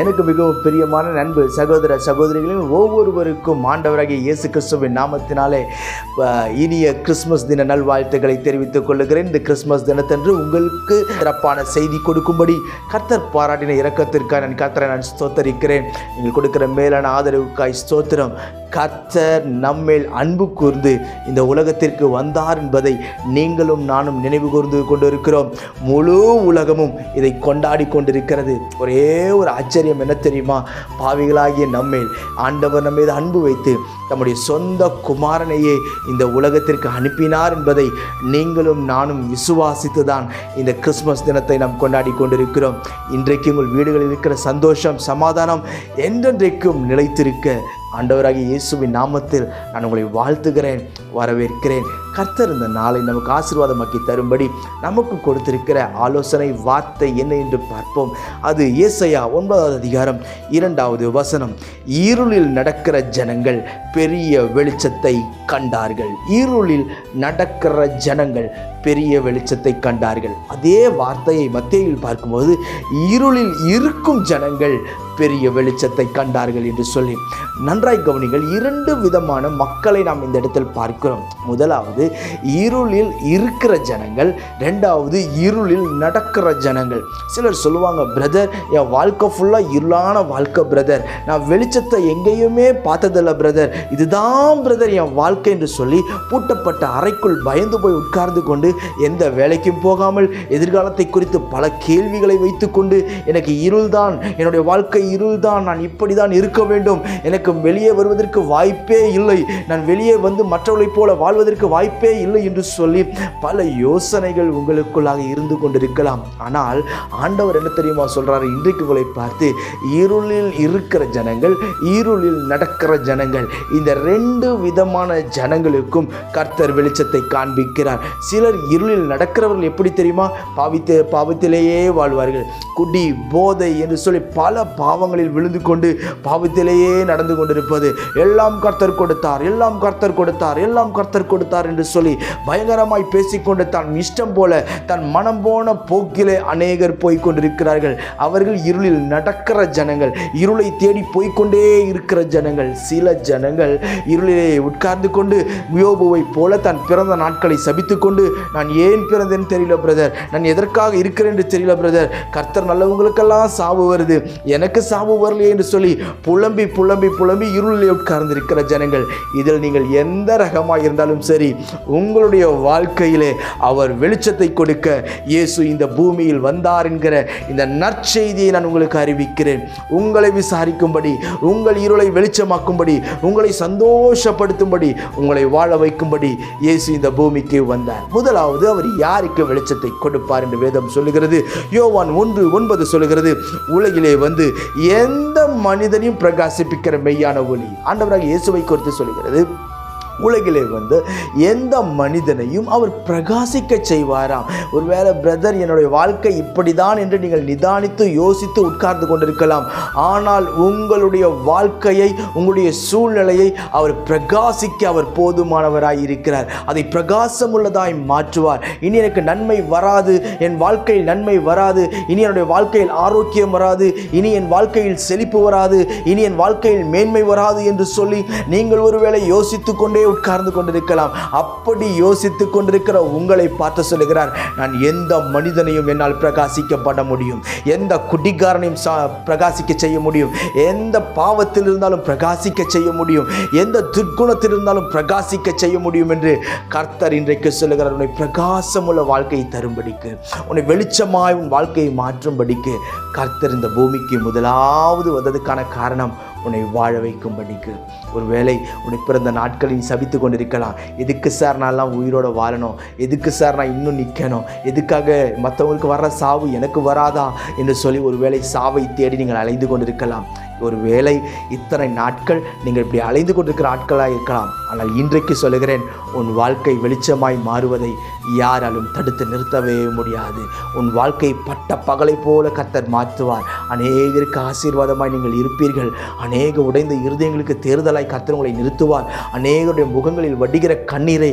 எனக்கு மிகவும் பிரியமான நண்பு சகோதர சகோதரிகளின் ஒவ்வொருவருக்கும் ஆண்டவராகிய இயேசு கிறிஸ்துவின் நாமத்தினாலே இனிய கிறிஸ்மஸ் தின நல்வாழ்த்துக்களை தெரிவித்துக் கொள்ளுகிறேன். இந்த கிறிஸ்மஸ் தினத்தன்று உங்களுக்கு சிறப்பான செய்தி கொடுக்கும்படி கர்த்தர் பாராட்டின இறக்கத்திற்காக நான் கர்த்தரை நான் ஸ்தோத்தரிக்கிறேன். நீங்கள் கொடுக்கிற மேலான ஆதரவுக்காய் ஸ்தோத்திரம். கர்த்தர் நம்மேல் அன்பு கூர்ந்து இந்த உலகத்திற்கு வந்தார் என்பதை நீங்களும் நானும் நினைவு கூர்ந்து கொண்டிருக்கிறோம். முழு உலகமும் இதை கொண்டாடி கொண்டிருக்கிறது. ஒரே ஒரு ஆச்சரியம் என்ன தெரியுமா? பாவிகளாகிய நம்மேல் ஆண்டவர் நம்ம மீது அன்பு வைத்து தம்முடைய சொந்த குமாரனையே இந்த உலகத்திற்கு அனுப்பினார் என்பதை நீங்களும் நானும் விசுவாசித்து தான் இந்த கிறிஸ்மஸ் தினத்தை நாம் கொண்டாடி கொண்டிருக்கிறோம். இன்றைக்கு உங்கள் வீடுகளில் இருக்கிற சந்தோஷம் சமாதானம் என்றென்றைக்கும் நிலைத்திருக்க ஆண்டவராகி இயேசுவின் நாமத்தில் நான் உங்களை வாழ்த்துகிறேன் வரவேற்கிறேன். கர்த்தர் இந்த நாளை நமக்கு ஆசீர்வாதமாக்கி தரும்படி நமக்கு கொடுத்திருக்கிற ஆலோசனை வார்த்தை என்ன என்று பார்ப்போம். அது ஏசையா ஒன்பதாவது அதிகாரம் இரண்டாவது வசனம். இருளில் நடக்கிற ஜனங்கள் பெரிய வெளிச்சத்தை கண்டார்கள். இருளில் நடக்கிற ஜனங்கள் பெரிய வெளிச்சத்தை கண்டார்கள். அதே வார்த்தையை மத்தியில் பார்க்கும்போது இருளில் இருக்கும் ஜனங்கள் பெரிய வெளிச்சத்தை கண்டார்கள் என்று சொல்லி நன்றாய் கவனிகள் இரண்டு விதமான மக்களை நாம் இந்த இடத்தில் பார்க்கிறோம். முதலாவது இருளில் இருக்கிற ஜனங்கள் ரெண்டாவது இருளில் நடக்கிற ஜனங்கள். சிலர் சொல்லுவாங்க பிரதர் என் வாழ்க்கை ஃபுல்லாக இருளான வாழ்க்கை பிரதர் நான் வெளிச்சத்தை எங்கேயுமே பார்த்ததில்ல பிரதர் இதுதான் பிரதர் என் வாழ்க்கை என்று சொல்லி பூட்டப்பட்ட அறைக்குள் பயந்து போய் உட்கார்ந்து கொண்டு எந்த வேலைக்கும் போகாமல் எதிர்காலத்தை குறித்து பல கேள்விகளை வைத்துக்கொண்டு எனக்கு இருள்தான். என்னுடைய வாழ்க்கை இருள்தான். நான் இப்படி தான் இருக்க வேண்டும். எனக்கு வெளியே வருவதற்கு வாய்ப்பே இல்லை. நான் வெளியே வந்து மற்றவர்களைப் போல வாழ்வதற்கு வாய்ப்பே இல்லை என்று சொல்லி பல யோசனைகள் உங்களுக்குள்ளாக இருந்து கொண்டிருக்கலாம். ஆனால் ஆண்டவர் என்ன தெரியுமா சொல்கிறார் இன்றைக்கு உங்களை பார்த்து இருளில் இருக்கிற ஜனங்கள் இருளில் நடக்கிற ஜனங்கள் இந்த ரெண்டு விதமான ஜனங்களுக்கும் கர்த்தர் வெளிச்சத்தை காண்பிக்கிறார். சிலர் இருளில் நடக்கிறவர்கள் எப்படி தெரியுமா? பாவித்து பாவத்திலேயே வாழ்வார்கள். குடி போதை என்று சொல்லி பல பாவங்களில் விழுந்து கொண்டு பாவத்திலேயே நடந்து கொண்டிருப்பது. எல்லாம் கர்த்தர் கொடுத்தார் எல்லாம் கர்த்தர் கொடுத்தார் எல்லாம் கர்த்தர் கொடுத்தார் என்று சொல்லி பயங்கரமாய் பேசிக்கொண்டு தான் இஷ்டம் போல தன் மனம் போன போக்கிலே அநேகர் போய்க் கொண்டிருக்கிறார்கள் அவர்கள் இருளில் நடக்கிற ஜனங்கள் இருளை தேடி போய்கொண்டே இருக்கிற ஜனங்கள் சில ஜனங்கள் இருளிலே உட்கார்ந்து கொண்டு யோபுவை போல தன் பிறந்த நாட்களை சபித்துக் கொண்டு நான் ஏன் பிறந்தேன்னு தெரியல பிரதர் நான் எதற்காக இருக்கிறேன் என்று தெரியல பிரதர் கர்த்தர் நல்லவங்களுக்கெல்லாம் சாவு வருது. எனக்கு சாவு வரலையே என்று சொல்லி புலம்பி புலம்பி புலம்பி இருளிலே உட்கார்ந்திருக்கிற ஜனங்கள். இதில் நீங்கள் எந்த ரகமாக இருந்தாலும் சரி உங்களுடைய வாழ்க்கையிலே அவர் வெளிச்சத்தை கொடுக்க இயேசு இந்த பூமியில் வந்தார் என்கிற இந்த நற்செய்தியை நான் உங்களுக்கு அறிவிக்கிறேன். உங்களை விசாரிக்கும்படி உங்கள் இருளை வெளிச்சமாக்கும்படி உங்களை சந்தோஷப்படுத்தும்படி உங்களை வாழ வைக்கும்படி இயேசு இந்த பூமிக்கு வந்தார். முதலாவது அவர் யாருக்கு வெளிச்சத்தை கொடுப்பார் என்று வேதம் சொல்லுகிறது? யோவான் ஒன்று ஒன்பது சொல்லுகிறது உலகிலே வந்து எந்த மனிதனையும் பிரகாசிப்பிக்கிற மெய்யான ஒளி? ஆண்டவராக இயேசுவை குறித்து சொல்கிறது உலகிலே வந்து எந்த மனிதனையும் அவர் பிரகாசிக்க செய்வாராம். ஒருவேளை பிரதர் என்னுடைய வாழ்க்கை இப்படிதான் என்று நீங்கள் நிதானித்து யோசித்து உட்கார்ந்து கொண்டிருக்கலாம். ஆனால் உங்களுடைய வாழ்க்கையை உங்களுடைய சூழ்நிலையை அவர் பிரகாசிக்க அவர் போதுமானவராய் இருக்கிறார். அதை பிரகாசம் உள்ளதாய் மாற்றுவார். இனி எனக்கு நன்மை வராது. என் வாழ்க்கையில் நன்மை வராது. இனி என்னுடைய வாழ்க்கையில் ஆரோக்கியம் வராது. இனி என் வாழ்க்கையில் செழிப்பு வராது. இனி என் வாழ்க்கையில் மேன்மை வராது என்று சொல்லி நீங்கள் ஒருவேளை யோசித்துக்கொண்டே உட்கார்ந்து கொண்டிருக்கலாம். அப்படி யோசித்துக் கொண்டிருக்கிற உங்களை பார்த்து சொல்லுகிறார் நான் எந்த மனிதனையும் என்னால் பிரகாசிக்கப்பட முடியும். எந்த குடிகாரனையும் சா பிரகாசிக்க செய்ய முடியும். எந்த பாவத்தில் இருந்தாலும் பிரகாசிக்க செய்ய முடியும். எந்த துர்க்குணத்தில் இருந்தாலும் பிரகாசிக்க செய்ய முடியும் என்று கர்த்தர் இன்றைக்கு சொல்லுகிறார். உன்னை பிரகாசமுள்ள வாழ்க்கையை தரும்படிக்கு உன்னை வெளிச்சமாய் உன் வாழ்க்கையை மாற்றும்படிக்கு கர்த்தர் இந்த பூமிக்கு முதலாவது வந்ததுக்கான காரணம் உன்னை வாழ வைக்கும்படிக்கு ஒருவேளை உன்னை பிறந்த நாட்களில் சபித்து கொண்டிருக்கலாம். எதுக்கு சார் நான்லாம் உயிரோட வாழணும்? எதுக்கு சார் நான் இன்னும் நிற்கணும் எதுக்காக மற்றவங்களுக்கு வர்ற சாவு எனக்கு வராதா? என்று சொல்லி ஒருவேளை சாவை தேடி நீங்கள் அலைந்து கொண்டிருக்கலாம். ஒரு வேளை இத்தனை நாட்கள் நீங்கள் இப்படி அலைந்து கொண்டிருக்கிற ஆட்களாக இருக்கலாம். ஆனால் இன்றைக்கு சொல்லுகிறேன் உன் வாழ்க்கை வெளிச்சமாய் மாறுவதை யாராலும் தடுத்து நிறுத்தவே முடியாது. உன் வாழ்க்கை பட்ட பகலை போல கத்தர் மாற்றுவார். அநேகருக்கு ஆசீர்வாதமாய் நீங்கள் இருப்பீர்கள். அநேக உடைந்த இருதயங்களுக்கு தேர்தலாய் கர்த்தர் உங்களை நிறுத்துவார். அநேகருடைய முகங்களில் வடிகிற கண்ணீரை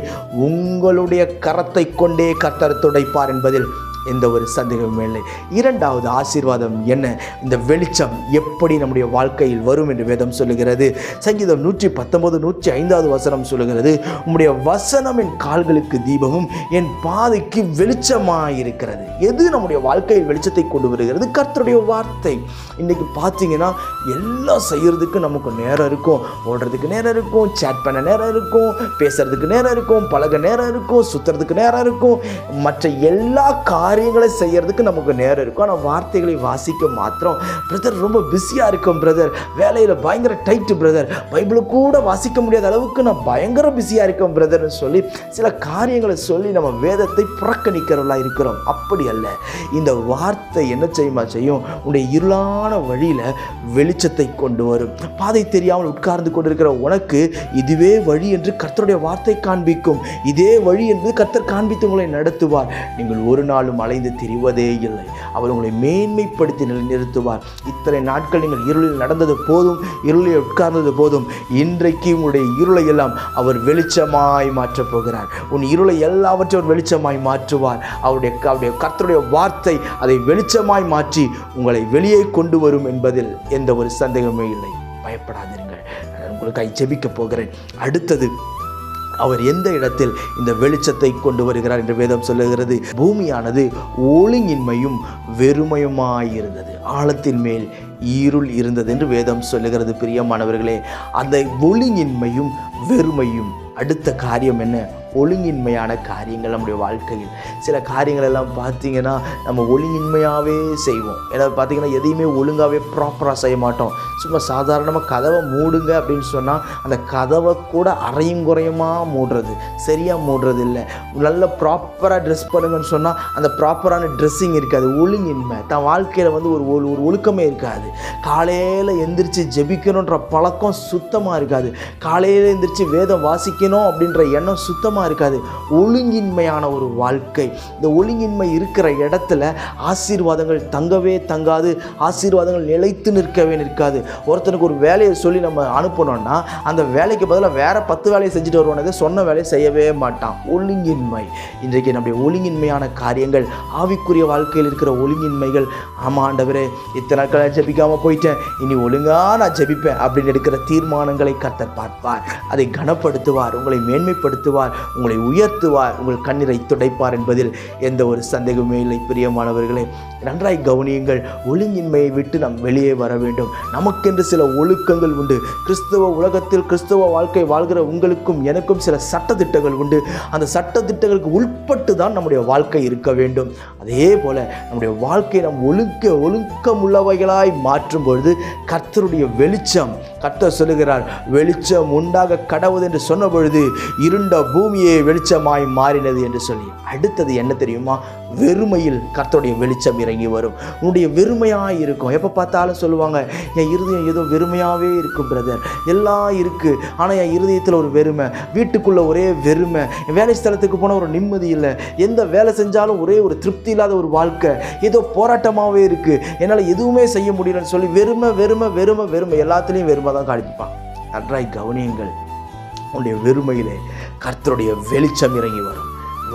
உங்களுடைய கரத்தை கொண்டே கத்தர் துடைப்பார் என்பதில் எந்த ஒரு சந்தேகமும் இல்லை. இரண்டாவது ஆசீர்வாதம் என்ன? இந்த வெளிச்சம் எப்படி நம்முடைய வாழ்க்கையில் வரும் என்று வேதம் சொல்லுகிறது. சங்கீதம் நூற்றி பத்தொன்பது நூற்றி ஐந்தாவது வசனம் சொல்லுகிறது உம்முடைய வசனம் என் கால்களுக்கு தீபமும் என் பாதைக்கு வெளிச்சமாயிருக்கிறது. எது நம்முடைய வாழ்க்கையில் வெளிச்சத்தை கொண்டு வருகிறது? கர்த்தருடைய வார்த்தை. இன்றைக்கி பார்த்தீங்கன்னா எல்லாம் செய்கிறதுக்கு நமக்கு நேரம் இருக்கும். ஓடுறதுக்கு நேரம் இருக்கும் சேட் பண்ண நேரம் இருக்கும் பேசுகிறதுக்கு நேரம் இருக்கும் பழக நேரம் இருக்கும் சுற்றுறதுக்கு நேரம் இருக்கும். மற்ற எல்லா காரியங்களை செய்யறதுக்கு நமக்கு நேரம் இருக்கும். ஆனால் வார்த்தைகளை வாசிக்க மாத்திரம் பிரதர் ரொம்ப பிஸியாக இருக்கும் பிரதர் வேலையில் பயங்கர டைட்டு பிரதர் பைபிளை கூட வாசிக்க முடியாத அளவுக்கு நான் பயங்கர பிஸியாக இருக்கேன் பிரதர்னு சொல்லி சில காரியங்களை சொல்லி நம்ம வேதத்தை புறக்கணிக்கிறவர்களா இருக்கிறோம். அப்படி அல்ல. இந்த வார்த்தை என்ன செய்யுமா செய்யும்? உன்னுடைய இருளான வழியில் வெளிச்சத்தை கொண்டு வரும். பாதை தெரியாமல் உட்கார்ந்து கொண்டிருக்கிற உனக்கு இதுவே வழி என்று கர்த்தருடைய வார்த்தை காண்பிக்கும். இதே வழி என்று கர்த்தர் காண்பித்து உங்களை நடத்துவார். நீங்கள் ஒரு நாளும் அலைந்து திரிவதே இல்லை. அவர் உங்களை மேன்மைப்படுத்தி நிலைநிறுத்துவார் இத்தனை நாட்கள் நீங்கள் இருளில் நடந்தது போதும் இருளில் உட்கார்ந்தது போதும். இன்றைக்கு உங்களுடைய இருளை எல்லாம் அவர் வெளிச்சமாய் மாற்றப் போகிறார். உன் இருளை எல்லாவற்றையும் அவர் வெளிச்சமாய் மாற்றுவார். அவருடைய அவருடைய கர்த்தருடைய வார்த்தை அதை வெளிச்சமாய் மாற்றி உங்களை வெளியே கொண்டு வரும் என்பதில் எந்த ஒரு சந்தேகமே இல்லை. பயப்படாதீர்கள் நான் உங்களுக்காக ஜெபிக்க போகிறேன். அடுத்தது அவர் எந்த இடத்தில் இந்த வெளிச்சத்தை கொண்டு வருகிறார் என்று வேதம் சொல்லுகிறது? பூமியானது ஒளிங்கின்மையும் வெறுமையுமாயிருந்தது. ஆழத்தின் மேல் ஈருள் இருந்தது என்று வேதம் சொல்லுகிறது பிரியமானவர்களே. அந்த ஒளிங்கின்மையும் வெறுமையும் அடுத்த காரியம் என்ன? ஒழுங்கின்மையான காரியங்கள் நம்முடைய வாழ்க்கையில். சில காரியங்கள் எல்லாம் பார்த்தீங்கன்னா நம்ம ஒழுங்கின்மையாகவே செய்வோம். ஏன்னா பார்த்தீங்கன்னா எதையுமே ஒழுங்காகவே ப்ராப்பராக செய்ய மாட்டோம். சும்மா சாதாரணமாக கதவை மூடுங்க அப்படின்னு சொன்னால் அந்த கதவை கூட அரையும் குறையுமாக மூடுறது? சரியாக மூடுறது இல்லை நல்ல ப்ராப்பராக ட்ரெஸ் பண்ணுங்கன்னு சொன்னால் அந்த ப்ராப்பரான ட்ரெஸ்ஸிங் இருக்காது. ஒழுங்கின்மை. தன் வாழ்க்கையில் வந்து ஒரு ஒழு- ஒரு ஒழுக்கமே இருக்காது. காலையில் எந்திரிச்சு ஜெபிக்கணுன்ற பழக்கம் சுத்தமாக இருக்காது. காலையில் எந்திரிச்சு வேதம் வாசிக்கணும் அப்படின்ற எண்ணம் சுத்தமாக இருக்காது. ஒழுங்கின்மையான ஒரு வாழ்க்கை. இந்த ஒழுங்கின்மை இருக்கிற இடத்துல ஆசீர்வாதங்கள் தங்கவே தங்காது. ஆசீர்வாதங்கள் நிலைத்து நிற்கவே நிற்காது. ஒருத்தனுக்கு ஒரு வேலையை சொல்லி நம்ம அனுப்பணும்னா அந்த வேலைக்கு பதிலாக வேறு பத்து வேலையை செஞ்சுட்டு வருவானது சொன்ன வேலையை செய்யவே மாட்டான். ஒழுங்கின்மை. இன்றைக்கு நம்முடைய ஒழுங்கின்மையான காரியங்கள் ஆவிக்குரிய வாழ்க்கையில் இருக்கிற ஒழுங்கின்மைகள். ஆமாண்டவரே இத்தனை நாட்கள் ஜெபிக்காமல் போயிட்டேன். இனி ஒழுங்காக நான் ஜெபிப்பேன் அப்படின்னு எடுக்கிற தீர்மானங்களை கத்தர் பார்ப்பார். அதை கனப்படுத்துவார். உங்களை மேன்மைப்படுத்துவார். உங்களை உயர்த்துவார் உங்கள் கண்ணீரை துடைப்பார் என்பதில் எந்த ஒரு சந்தேகமே இல்லை. பிரியமானவர்களே நன்றாய் கவனியுங்கள். ஒழுங்கின்மையை விட்டு நாம் வெளியே வர வேண்டும். நமக்கென்று சில ஒழுக்கங்கள் உண்டு. கிறிஸ்தவ உலகத்தில் கிறிஸ்தவ வாழ்க்கை வாழ்கிற உங்களுக்கும் எனக்கும் சில சட்டத்திட்டங்கள் உண்டு. அந்த சட்டத்திட்டங்களுக்கு உட்பட்டு தான் நம்முடைய வாழ்க்கை இருக்க வேண்டும். அதே போல நம்முடைய வாழ்க்கையை நாம் ஒழுக்க ஒழுக்கமுள்ளவைகளாய் மாற்றும் பொழுது கர்த்தருடைய வெளிச்சம் கர்த்தர் சொல்லுகிறார் வெளிச்சம் உண்டாக கடவுது என்று சொன்ன பொழுது இருண்ட பூமியை வெளிச்சமாய் மாறினது என்று சொல்லி அடுத்தது என்ன தெரியுமா? வெறுமையில் கர்த்தருடைய வெளிச்சம் இறங்கி வரும். உன்னுடைய வெறுமையாக இருக்கும். எப்போ பார்த்தாலும் சொல்லுவாங்க என் இருதயம் ஏதோ வெறுமையாகவே இருக்கும் பிரதர் எல்லாம் இருக்குது ஆனால் என் இருதயத்தில் ஒரு வெறுமை. வீட்டுக்குள்ளே ஒரே வெறுமை. வேலை ஸ்தலத்துக்கு போனால் ஒரு நிம்மதி இல்லை. எந்த வேலை செஞ்சாலும் ஒரே ஒரு திருப்தி இல்லாத ஒரு வாழ்க்கை. ஏதோ போராட்டமாகவே இருக்குது என்னால் எதுவுமே செய்ய முடியலன்னு சொல்லி வெறுமை வெறுமை வெறுமை வெறுமை எல்லாத்துலேயும் வெறுமை தான் காணிப்பான் நன்றாய் கவனியுங்கள். உன்னுடைய வெறுமையிலே கர்த்தருடைய வெளிச்சம் இறங்கி வரும்.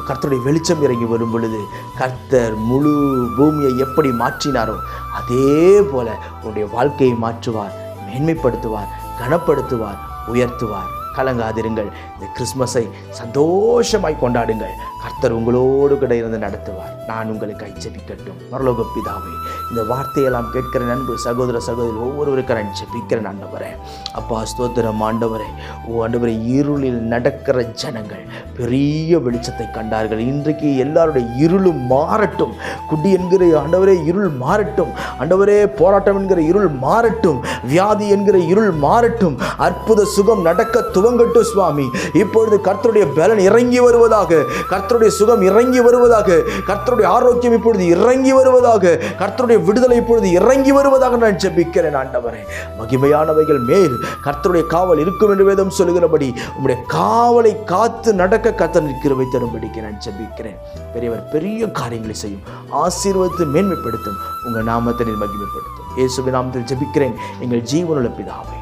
கர்த்தருடைய வெளிச்சம் இறங்கி வரும் பொழுது கர்த்தர் முழு பூமியை எப்படி மாற்றினாரோ அதே போல உன்னுடைய வாழ்க்கையை மாற்றுவார் மேன்மைப்படுத்துவார் கனப்படுத்துவார் உயர்த்துவார். கலங்காதிருங்கள். இந்த கிறிஸ்மஸை சந்தோஷமாய் கொண்டாடுங்கள். கர்த்தர் உங்களோடு கூட இருந்து நடத்துவார். நான் உங்களுக்கு ஐச்சபிக்கட்டும் பரலோக பிதாவே இந்த வார்த்தையெல்லாம் கேட்கிற நண்பு சகோதர சகோதரி ஒவ்வொருவருக்கு நான் ஜபிக்கிறேன் ஆண்டவரே. அப்பா ஸ்தோத்திரம் ஆண்டவரே. ஓ ஆண்டவரே இருளில் நடக்கிற ஜனங்கள் பெரிய வெளிச்சத்தை கண்டார்கள். இன்றைக்கு எல்லாருடைய இருளும் மாறட்டும். குடி என்கிற ஆண்டவரே இருள் மாறட்டும். ஆண்டவரே போராட்டம் என்கிற இருள் மாறட்டும். வியாதி என்கிற இருள் மாறட்டும். அற்புத சுகம் நடக்க துவங்கட்டும் சுவாமி. இப்பொழுது கர்த்தருடைய பலன் இறங்கி வருவதாக கர்த்தருடைய சுகம் இறங்கி வருவதாக கர்த்தருடைய ஆரோக்கியம் இப்பொழுது இறங்கி வருவதாக கர்த்தருடைய விடுதலை இப்பொழுது இறங்கி வருவதாக நான் ஜெபிக்கிறேன் ஆண்டவரே. மகிமையானவைகள் மேல் கர்த்தருடைய காவல் இருக்கும் என்று வேதம் சொல்லுகிறபடி உங்களுடைய காவலை காத்து நடக்க கர்த்தர் நிற்கிறவை தரும்படிக்கு நான் ஜெபிக்கிறேன். பெரியவர் பெரிய காரியங்களை செய்யும். ஆசீர்வத்து மேன்மைப்படுத்தும். உங்கள் நாமத்தை மகிமைப்படுத்தும். இயேசுவின் நாமத்தில் ஜெபிக்கிறேன். எங்கள் ஜீவனுள்ள பிதாவை.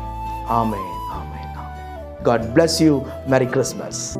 ஆமே God bless you. Merry Christmas.